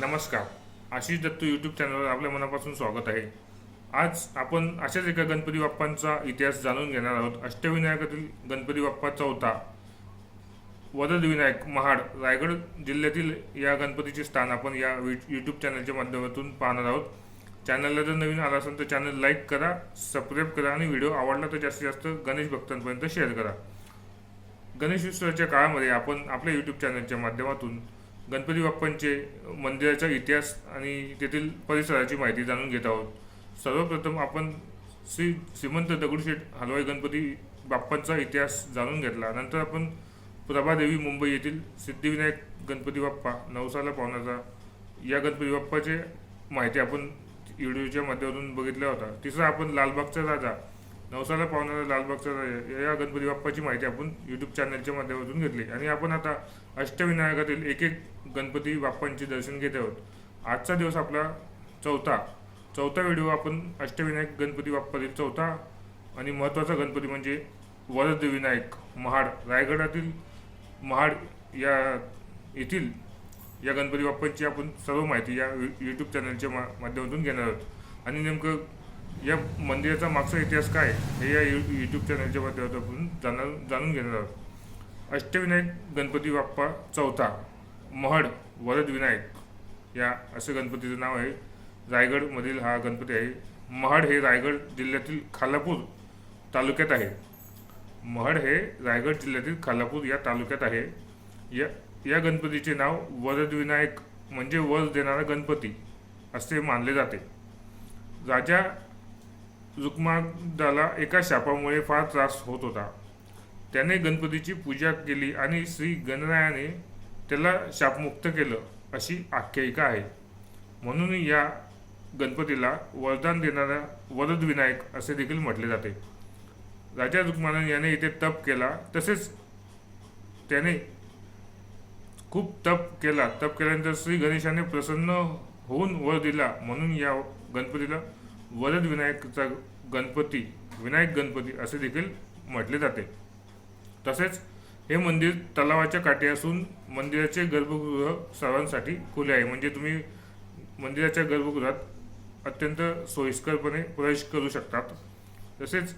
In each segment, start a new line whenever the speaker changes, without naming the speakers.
नमस्कार. आशिष दत्तू यूट्यूब चॅनलवर आपल्या मनापासून स्वागत आहे. आज आपण अशाच एका गणपती बाप्पांचा इतिहास जाणून घेणार आहोत. अष्टविनायकातील गणपती बाप्पा चौथा वरदविनायक महाड रायगड जिल्ह्यातील या गणपतीचे स्थान आपण या यूट्यूब चॅनलच्या माध्यमातून पाहणार आहोत. चॅनलला जर नवीन आला असेल तर चॅनल लाईक करा सबस्क्राईब करा आणि व्हिडिओ आवडला तर जास्तीत जास्त गणेश भक्तांपर्यंत शेअर करा. गणेश उत्सवाच्या काळामध्ये आपण आपल्या यूट्यूब चॅनलच्या माध्यमातून गणपती बाप्पांचे मंदिराचा इतिहास आणि तेथील परिसराची माहिती जाणून घेत आहोत. सर्वप्रथम आपण श्री श्रीमंत दगडूशेठ हलवाई गणपती बाप्पांचा इतिहास जाणून घेतला. नंतर आपण प्रभादेवी मुंबई येथील सिद्धिविनायक गणपती बाप्पा नवसाला पावण्याचा या गणपती बाप्पाचे माहिती आपण व्हिडिओच्या माध्यमातून बघितल्या होता तिसरा आपण लालबागचा राजा नवसाला पावणारा लालबागचा राजा या गणपती बाप्पाची माहिती आपण यूट्यूब चॅनलच्या माध्यमातून घेतली. आणि आपण आता अष्टविनायकातील एक एक गणपती बाप्पांचे दर्शन घेत आहोत. आजचा दिवस आपला चौथा. चौथा व्हिडिओ आपण अष्टविनायक गणपती बाप्पातील चौथा आणि महत्त्वाचा गणपती म्हणजे वरदविनायक महाड रायगडातील महाड या येथील या गणपती बाप्पांची आपण सर्व माहिती या यूट्यूब चॅनलच्या मा माध्यमातून घेणार आहोत. आणि नेमकं या मंदिराचा मागचा इतिहास काय हे या यू यूट्यूब चॅनलच्या माध्यमातून जाणार जाणून घेणार आहोत. अष्टविनायक गणपती बाप्पा चौथा महड वरदविनायक या असे गणपतीचं नाव आहे. रायगडमधील हा गणपती आहे. महड हे रायगड जिल्ह्यातील खालापूर तालुक्यात आहे. महड हे रायगड जिल्ह्यातील खालापूर या तालुक्यात आहे. या या गणपतीचे नाव वरदविनायक म्हणजे वर देणारा गणपती असे मानले जाते. राजा रुक्मादाला एका शापामुळे फार त्रास होत होता. त्याने गणपतीची पूजा केली आणि श्री गणरायाने त्याला शापमुक्त केलं अशी आख्यायिका आहे. म्हणून या गणपतीला वरदान देणारा वरदविनायक असे देखील म्हटले जाते. राजा रुक्मानन याने इथे तप केला. तसेच त्याने खूप तप केला. तप केल्यानंतर श्री गणेशाने प्रसन्न होऊन वर दिला. म्हणून या गणपतीला वरद विनायकचा गणपती विनायक गणपती असे देखील म्हटले जाते. तसेच हे मंदिर तलावाच्या काठी असून मंदिराचे गर्भगृह सर्वांसाठी खुले आहे. म्हणजे तुम्ही मंदिराच्या गर्भगृहात अत्यंत सोयीस्करपणे प्रवेश करू शकतात. तसेच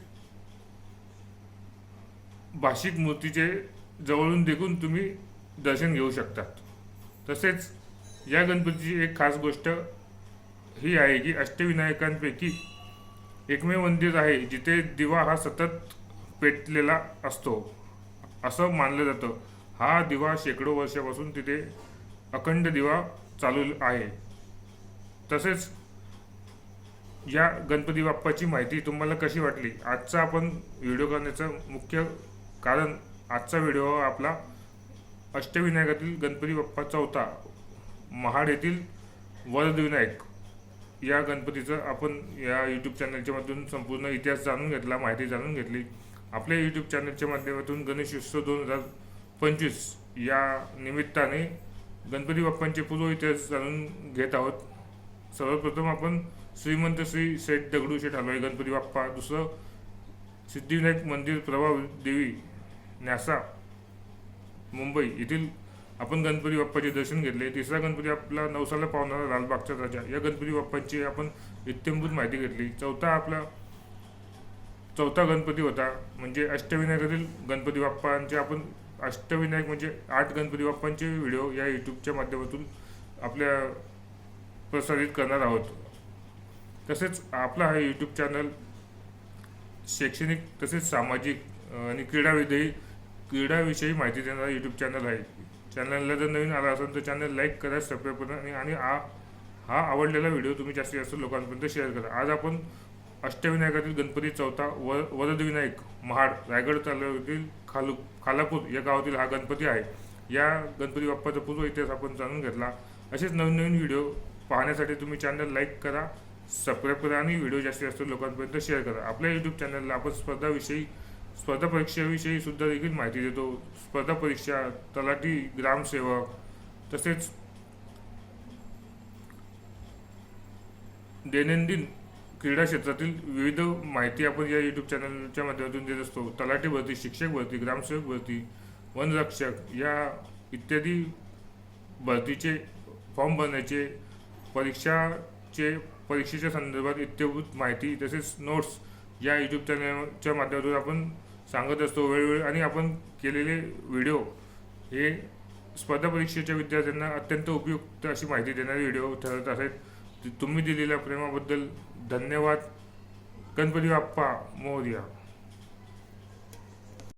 भाषिक मूर्तीचे जवळून देखून तुम्ही दर्शन घेऊ शकतात. तसेच या गणपतीची एक खास गोष्ट ही आहे की अष्टविनायकांपैकी एकमेव मंदिर आहे जिथे दिवा हा सतत पेटलेला असतो. असं मानलं जातं. हा दिवा शेकडो वर्षापासून तिथे अखंड दिवा चालू आहे. तसेच या गणपती बाप्पाची माहिती तुम्हाला कशी वाटली? आजचा आपण व्हिडिओ करण्याचं मुख्य कारण आजचा व्हिडिओ आपला अष्टविनायकातील गणपती बाप्पा चौथा महाड येथील वरदविनायक. या गणपतीचं आपण या यूट्यूब चॅनलच्या माध्यमातून संपूर्ण इतिहास जाणून घेतला माहिती जाणून घेतली. आपल्या यूट्यूब चॅनलच्या माध्यमातून गणेश उत्सव दोन हजार पंचवीस या निमित्ताने गणपती बाप्पांचे पूर्व इतिहास जाणून घेत आहोत. सर्वप्रथम आपण श्रीमंत श्री शेठ दगडूशेठ हलवाई गणपती बाप्पा दुसरं सिद्धिविनायक मंदिर प्रभाव देवी न्यासा मुंबई येथील आपण गणपती बाप्पाचे दर्शन घेतले तिसरा गणपती आपला नवसाला पावणारा लालबागचा राजा. या गणपती बाप्पांची आपण इत्यंभूत माहिती घेतली. चौथा आपला चौथा गणपती होता म्हणजे अष्टविनायकातील गणपती बाप्पांचे आपण अष्टविनायक म्हणजे आठ गणपती बाप्पांचे व्हिडिओ या यूट्यूबच्या माध्यमातून आपल्या प्रसारित करणार आहोत. तसेच आपला हा यूट्यूब चॅनल शैक्षणिक तसेच सामाजिक आणि क्रीडाविधेयी क्रीडाविषयी माहिती देणारा यूट्यूब चॅनल आहे. चॅनलला जर नवीन आला असेल तर चॅनल लाईक करा सबस्क्राईब करा आणि आणि हा हा आवडलेला व्हिडिओ तुम्ही जास्तीत जास्त लोकांपर्यंत शेअर करा. आज आपण अष्टविनायकातील गणपती चौथा व वरदविनायक महाड रायगड तालुक्यातील खालू खालापूर या गावातील हा गणपती आहे. या गणपती बाप्पाचा पूर्व इतिहास आपण जाणून घेतला. असेच नवीन नवीन व्हिडिओ पाहण्यासाठी तुम्ही चॅनल लाईक करा सबस्क्राईब करा आणि व्हिडिओ जास्तीत जास्त लोकांपर्यंत शेअर करा. आपल्या यूट्यूब चॅनलला आपण स्पर्धाविषयी स्पर्धा परीक्षेविषयी सुद्धा देखील माहिती देतो. स्पर्धा परीक्षा तलाठी ग्रामसेवक तसेच दैनंदिन क्रीडा क्षेत्रातील विविध माहिती आपण या यूट्यूब चॅनलच्या माध्यमातून देत असतो. तलाठी भरती शिक्षक भरती ग्रामसेवक भरती वनरक्षक या इत्यादी भरतीचे फॉर्म भरण्याचे परीक्षाचे परीक्षेच्या संदर्भात इत्यभूत माहिती तसेच नोट्स या यूट्यूब चॅनलच्या माध्यमातून आपण सांगत असतो वेळोवेळी. आणि आपण केलेले व्हिडिओ हे स्पर्धा परीक्षेच्या विद्यार्थ्यांना अत्यंत उपयुक्त अशी माहिती देणारे व्हिडिओ ठरत आहेत. तुम्ही दिलेल्या प्रेमाबद्दल धन्यवाद. गणपती बाप्पा मोर्या.